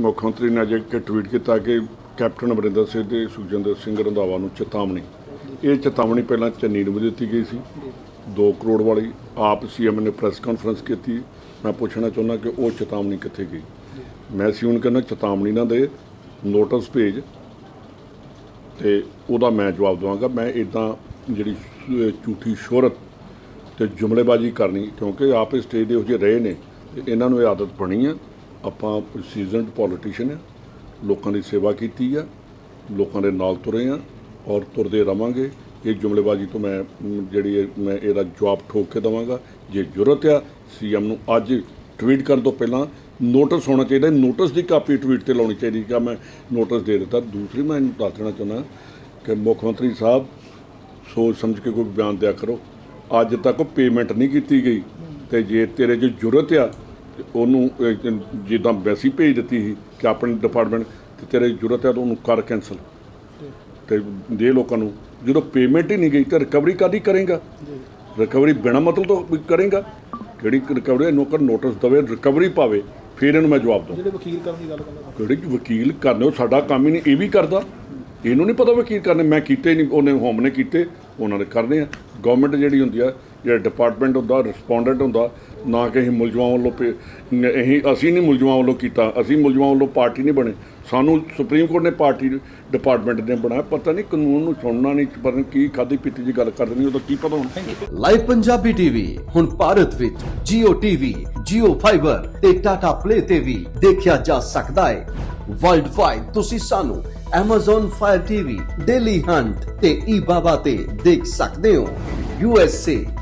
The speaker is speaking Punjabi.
ਮੁੱਖ ਮੰਤਰੀ ਨੇ ਅੱਜ ਇੱਕ ਟਵੀਟ ਕੀਤਾ ਕਿ ਕੈਪਟਨ ਅਮਰਿੰਦਰ ਸਿੰਘ ਤੇ ਸੁਖਜਿੰਦਰ ਸਿੰਘ ਰੰਧਾਵਾ ਨੂੰ ਚੇਤਾਵਨੀ। ਇਹ ਚੇਤਾਵਨੀ ਪਹਿਲਾਂ ਚੰਨੀ ਨੂੰ ਵੀ ਦਿੱਤੀ ਗਈ ਸੀ। 2 ਕਰੋੜ ਵਾਲੀ ਆਪ ਸੀਐਮ ਨੇ ਪ੍ਰੈਸ ਕਾਨਫਰੰਸ ਕੀਤੀ। ਮੈਂ ਪੁੱਛਣਾ ਚਾਹੁੰਦਾ ਕਿ ਉਹ ਚੇਤਾਵਨੀ ਕਿੱਥੇ ਗਈ? ਮੈਂ ਸੀ ਹੁਣ ਕਹਿੰਦਾ, ਚੇਤਾਵਨੀ ਨਾ ਦੇ, ਨੋਟਿਸ ਭੇਜ ਤੇ ਉਹਦਾ ਮੈਂ ਜਵਾਬ ਦਵਾਂਗਾ। ਮੈਂ ਇਦਾਂ ਜਿਹੜੀ ਝੂਠੀ ਸ਼ੋਹਰਤ ਤੇ ਜੁਮਲੇਬਾਜ਼ੀ ਕਰਨੀ, ਕਿਉਂਕਿ ਆਪ ਇਸ ਸਟੇਜ ਦੇ ਉਹ ਜਿਹੇ ਰਹੇ ਨੇ, ਤੇ ਇਹਨਾਂ ਨੂੰ ਇਹ ਆਦਤ ਬਣੀ ਹੈ ਆਪਾਂ ਸੀਜ਼ਨਡ ਪੋਲੀਟੀਸ਼ੀਅਨ ਆ, ਲੋਕਾਂ ਦੀ ਸੇਵਾ ਕੀਤੀ ਆ, ਲੋਕਾਂ ਦੇ ਨਾਲ ਤੁਰੇ ਆ ਔਰ ਤੁਰਦੇ ਰਵਾਂਗੇ। ਇਹ ਜੁਮਲੇਬਾਜ਼ੀ ਤੋਂ ਮੈਂ ਜਿਹੜੀ ਮੈਂ ਇਹਦਾ ਜਵਾਬ ਠੋਕ ਕੇ ਦਵਾਂਗਾ। ਜੇ ਜ਼ਰੂਰਤ ਆ, ਸੀਐਮ ਨੂੰ ਅੱਜ ਟਵੀਟ ਕਰਨ ਤੋਂ ਪਹਿਲਾਂ ਨੋਟਿਸ ਹੋਣਾ ਚਾਹੀਦਾ, ਨੋਟਿਸ ਦੀ ਕਾਪੀ ਟਵੀਟ ਤੇ ਲਾਉਣੀ ਚਾਹੀਦੀ ਕਿ ਮੈਂ ਨੋਟਿਸ ਦੇ ਦਿੱਤਾ। ਦੂਸਰੀ ਮੈਂ ਇਹਨੂੰ ਦੱਸ ਦੇਣਾ ਚਾਹੁੰਦਾ ਕਿ ਮੁੱਖ ਮੰਤਰੀ ਸਾਹਿਬ, ਸੋਚ ਸਮਝ ਕੇ ਕੋਈ ਬਿਆਨ ਦਿਆ ਕਰੋ। ਅੱਜ ਤੱਕ ਪੇਮੈਂਟ ਨਹੀਂ ਕੀਤੀ ਗਈ। ਤੇ ਜੇ ਤੇਰੇ 'ਚ ਜ਼ਰੂਰਤ ਆ ਉਹਨੂੰ ਜਿੱਦਾਂ ਵੈਸੀ ਭੇਜ ਦਿੱਤੀ ਸੀ ਕਿ ਆਪਣੇ ਡਿਪਾਰਟਮੈਂਟ ਤੇ ਤੇਰੇ ਜ਼ਰੂਰਤ ਆ ਤਾਂ ਉਹਨੂੰ ਕਰ ਕੈਨਸਲ ਤੇ ਦੇ ਲੋਕਾਂ ਨੂੰ ਜਦੋਂ ਪੇਮੈਂਟ ਹੀ ਨਹੀਂ ਗਈ ਤਾਂ ਰਿਕਵਰੀ ਕਾਦੀ ਕਰੇਗਾ? ਰਿਕਵਰੀ ਬਿਨਾ ਮਤਲਬ ਤੋਂ ਵੀ ਕਰੇਗਾ? ਕਿਹੜੀ ਰਿਕਵਰੀ ਇਹਨੂੰ ਕਰ ਨੋਟਿਸ ਦਵੇ ਰਿਕਵਰੀ ਪਾਵੇ ਫਿਰ ਇਹਨੂੰ ਮੈਂ ਜਵਾਬ ਦਊਂ। ਜਿਹੜੇ ਵਕੀਲ ਕਰਨ ਦੀ ਗੱਲ ਕਰਦਾ ਕਿਹੜੇ ਵਕੀਲ ਕਰਨੇ ਉਹ ਸਾਡਾ ਕੰਮ ਹੀ ਨਹੀਂ ਇਹ ਵੀ ਕਰਦਾ। ਇਹਨੂੰ ਨਹੀਂ ਪਤਾ ਵਕੀਲ ਕਰਨੇ ਮੈਂ ਕੀਤੇ ਨਹੀਂ ਉਹਨੇ ਹੋਮ ਨੇ ਕੀਤੇ ਉਹਨਾਂ ਨੇ ਕਰਨੇ ਆ। ਗਵਰਨਮੈਂਟ ਜਿਹੜੀ ਹੁੰਦੀ ਆ ਜਿਹੜਾ ਡਿਪਾਰਟਮੈਂਟ ਹੁੰਦਾ ਰਿਸਪੋਂਡੈਂਟ ਹੁੰਦਾ ਨਾ ਕਿ ਅਸੀਂ ਮੁਲਜ਼ਮਾਂ ਵੱਲੋਂ ਪੇ- ਨ- ਅਸੀਂ ਅਸੀਂ ਨਹੀਂ ਮੁਲਜ਼ਮਾਂ ਵੱਲੋਂ ਕੀਤਾ ਅਸੀਂ ਮੁਲਜ਼ਮਾਂ ਵੱਲੋਂ ਪਾਰਟੀ ਨਹੀਂ ਬਣੇ। ਸਾਨੂੰ ਸੁਪਰੀਮ ਕੋਰਟ ਨੇ ਪਾਰਟੀ ਡਿਪਾਰਟਮੈਂਟ ਨੇ ਬਣਾਇਆ। ਪਤਾ ਨਹੀਂ ਕਾਨੂੰਨ ਨੂੰ ਸੁਣਨਾ ਨਹੀਂ ਪਤਾ ਕੀ ਖਾਦੀ ਪੀਤੀ ਜੀ ਗੱਲ ਕਰ ਦੇਣੀ ਉਹਦਾ ਕੀ ਪਤਾ ਹੁਣ। ਲਾਈਵ ਪੰਜਾਬੀ ਟੀਵੀ ਹੁਣ ਭਾਰਤ ਵਿੱਚ Jio TV, Jio Fiber ਤੇ Tata Play ਤੇ ਵੀ ਦੇਖਿਆ ਜਾ ਸਕਦਾ ਹੈ। ਵਰਲਡ ਵਾਈਡ ਤੁਸੀਂ ਸਾਨੂੰ Amazon Fire TV, Daily Hunt ਤੇ eBaba ਤੇ ਦੇਖ ਸਕਦੇ ਹੋ। USA,